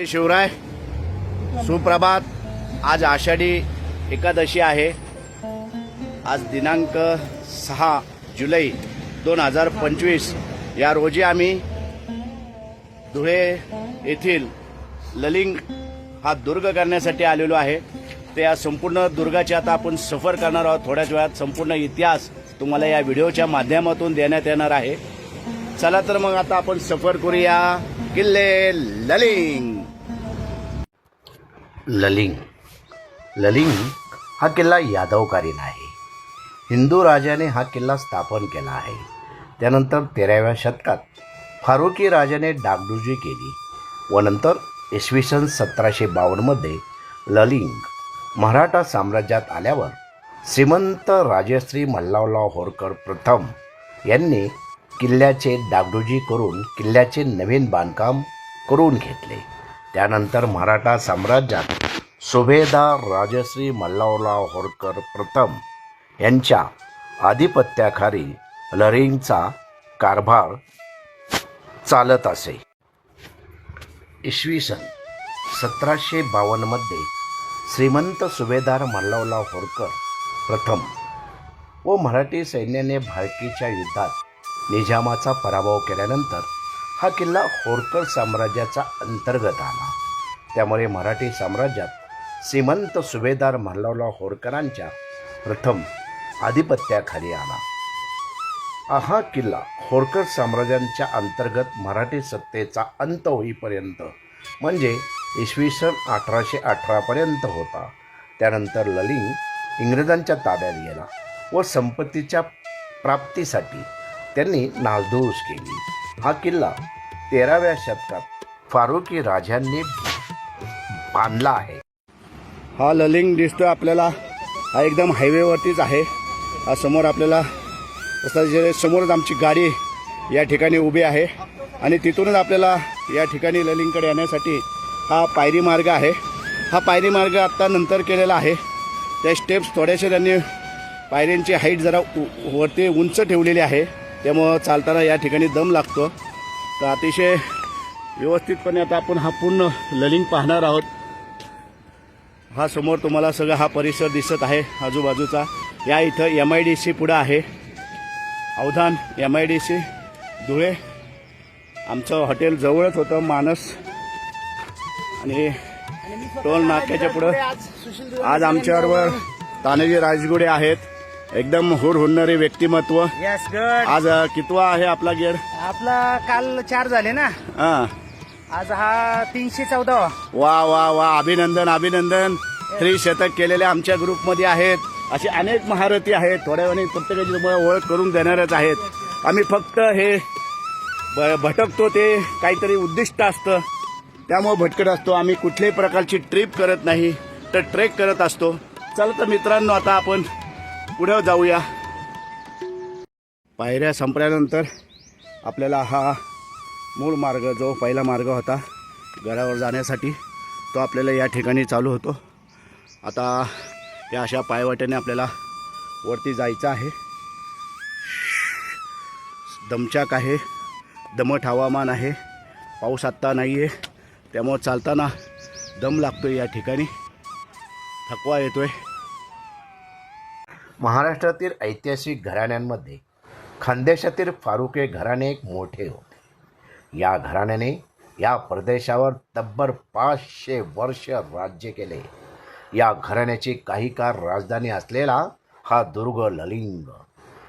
शिवराय. सुप्रभात. आज आषाढी एकादशी आहे. आज दिनांक सहा जुलै दोन हजार पंचवीस. या रोजी आम्ही धुळे येथील ललिंग हा दुर्ग करण्यासाठी आलेलो आहे. ते या संपूर्ण दुर्गाची आता आपण सफर करणार आहोत. थोड्याच वेळात संपूर्ण इतिहास तुम्हाला या व्हिडिओच्या माध्यमातून देण्यात येणार आहे. चला तर मग आता आपण सफर करूया किल्ले ललिंग. ललिंग. ललिंग हा किल्ला यादवकालीन आहे. हिंदू राजाने हा किल्ला स्थापन केला आहे. त्यानंतर तेराव्या शतकात फारुकी राजाने डागडुजी केली व नंतर इसवी सन सतराशे बावन्नमध्ये ललिंग मराठा साम्राज्यात आल्यावर श्रीमंत राजश्री मल्हारराव होरकर प्रथम यांनी किल्ल्याचे डागडुजी करून किल्ल्याचे नवीन बांधकाम करून घेतले. त्यानंतर मराठा साम्राज्यात सुभेदार राजश्री मल्हारराव होरकर प्रथम यांच्या आधिपत्याखाली लरिंगचा कारभार चालत असे. इसवी सन सतराशे बावन्नमध्ये श्रीमंत सुभेदार मल्हारराव होरकर प्रथम व मराठी सैन्याने भारतीच्या युद्धात निजामाचा पराभव केल्यानंतर हा किल्ला होरकर साम्राज्याचा अंतर्गत आला. त्यामुळे मराठी साम्राज्यात श्रीमंत सुभेदार मल्हारराव होरकरांच्या प्रथम आधिपत्याखाली आला हा किल्ला होरकर साम्राज्यांच्या अंतर्गत मराठी सत्तेचा अंत होईपर्यंत म्हणजे इसवी सन अठराशे अठरापर्यंत होता. त्यानंतर ललिंग इंग्रजांच्या ताब्यात गेला व संपत्तीच्या प्राप्तीसाठी त्यांनी नासधूस केली. हा किल्ला तेराव्या शतकात फारुकी राजांनी बांधला आहे. हा ललिंग दिसतोय आपल्याला. हा एकदम हायवेवरतीच आहे. हा समोर आपल्याला तसं समोरच आमची गाडी या ठिकाणी उभी आहे. आणि तिथूनच आपल्याला या ठिकाणी ललिंगकडे येण्यासाठी हा पायरी मार्ग आहे. हा पायरी मार्ग आत्ता नंतर केलेला आहे. त्या स्टेप्स थोड्याशा त्यांनी पायऱ्यांची हाईट जरा उ- वरती उंच ठेवलेली आहे. त्यामुळं चालताना या ठिकाणी दम लागतो. तर अतिशय व्यवस्थितपणे आता आपण हा पूर्ण ललिंग पाहणार आहोत. हा समोर तुम्हाला सगळं हा परिसर दिसत आहे आजूबाजूचा. या इथं एम आय डी सी पुढं आहे. Avdhan M I D C Dhule. आमचं हॉटेल जवळच होतं मानस. आणि टोल नाक्याच्या पुढं. आज आमच्याबरोबर तानाजी राजगुडे आहेत. एकदम हुर हुनणारे व्यक्तिमत्व आज कितवा आहे आपला गेड आपला काल चार झाले ना. हा. आज हा तीनशे चौदा. वा वा वा. अभिनंदन अभिनंदन. त्रिशतक केलेले आमच्या ग्रुपमध्ये आहेत. असे अनेक महारथी आहेत. थोड्या वेळाने प्रत्येकाची तुम्हाला ओळख करून देणारच आहेत. आम्ही फक्त हे ब- भटकतो ते काहीतरी उद्दिष्ट असतं. त्यामुळे भटकत असतो. आम्ही कुठल्याही प्रकारची ट्रिप करत नाही. तर ट्रेक करत असतो. चला तर मित्रांनो आता आपण पुढे जाऊया. पायऱ्या संपल्यानंतर आपल्याला हा मूळ मार्ग जो पहिला मार्ग होता घरावर जाण्यासाठी तो आपल्याला या ठिकाणी चालू होतो. आता या अशा पायवाट्याने आपल्याला वरती जायचं आहे. दमचाक आहे दमट हवामान आहे पाऊस आत्ता नाही आहे त्यामुळं चालताना दम लागतो या ठिकाणी. थकवा येतोय. महाराष्ट्रातील ऐतिहासिक घराण्यांमध्ये खानदेशातील फारुके घराणे एक मोठे हो या घराण्याने या प्रदेशावर तब्बर पाचशे वर्ष राज्य केले. या घराण्याची काही काळ राजधानी असलेला हा दुर्ग ललिंग.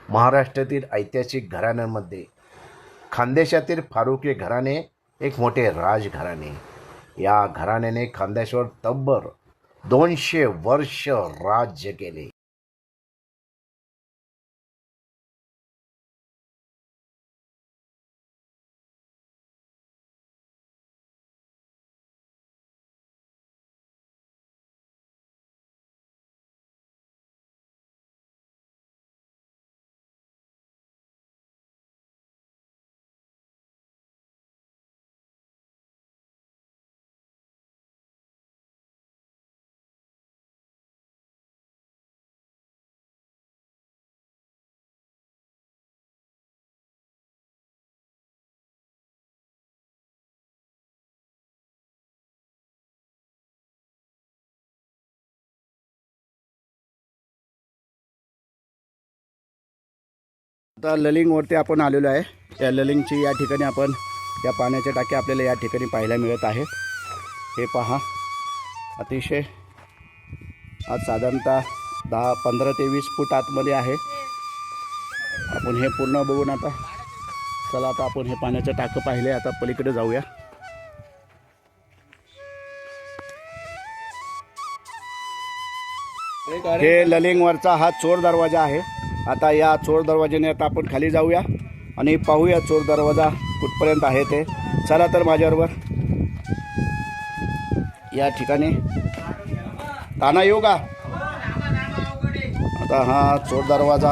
महाराष्ट्रातील ऐतिहासिक घराण्यांमध्ये खानदेशातील फारुकी घराणे एक मोठे राजघराणे. या घराण्याने खानदेशावर तब्बर दोनशे वर्ष राज्य केले. आता ललिंगवरती आपण आलेलो आहे. या ललिंगची या ठिकाणी आपण या पाण्याच्या टाक्या आपल्याला या ठिकाणी पाहायला मिळत आहेत. हे पहा. अतिशय आज साधारणतः दहा पंधरा ते वीस फूट आतमध्ये आहे. आपण हे पूर्ण बघून आता चला आता आपण हे पाण्याचं टाकं पाहिले. आता पलीकडे जाऊया. हे ललिंगवरचा हा चोर दरवाजा आहे. आता या चोर दरवाजाने आता आपण खाली जाऊया आणि पाहूया चोर दरवाजा कुठपर्यंत आहे ते. चला तर माझ्याबरोबर. या ठिकाणी. ताना येऊ का? आता हा चोर दरवाजा.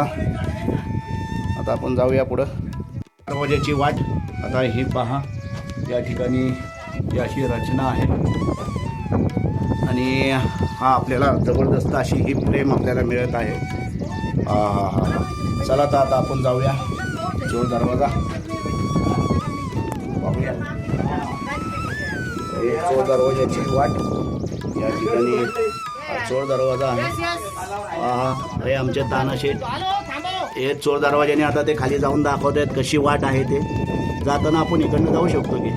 आता आपण जाऊया पुढं. दरवाजाची वाट. आता ही पहा. या ठिकाणी ही अशी रचना आहे. आणि हा आपल्याला जबरदस्त अशी ही फ्रेम आपल्याला मिळत आहे. हा हा हा. हा. चला तर आता आपण जाऊया. चोर दरवाजा. पाहूया हे चोर दरवाजाची वाट. या ठिकाणी चोर दरवाजा आहे. हा हा. अरे आमचे तानाशेठ. हे चोर दरवाजाने आता ते खाली जाऊन दाखवत आहेत कशी वाट आहे ते. जाताना आपण इकडनं जाऊ शकतो की?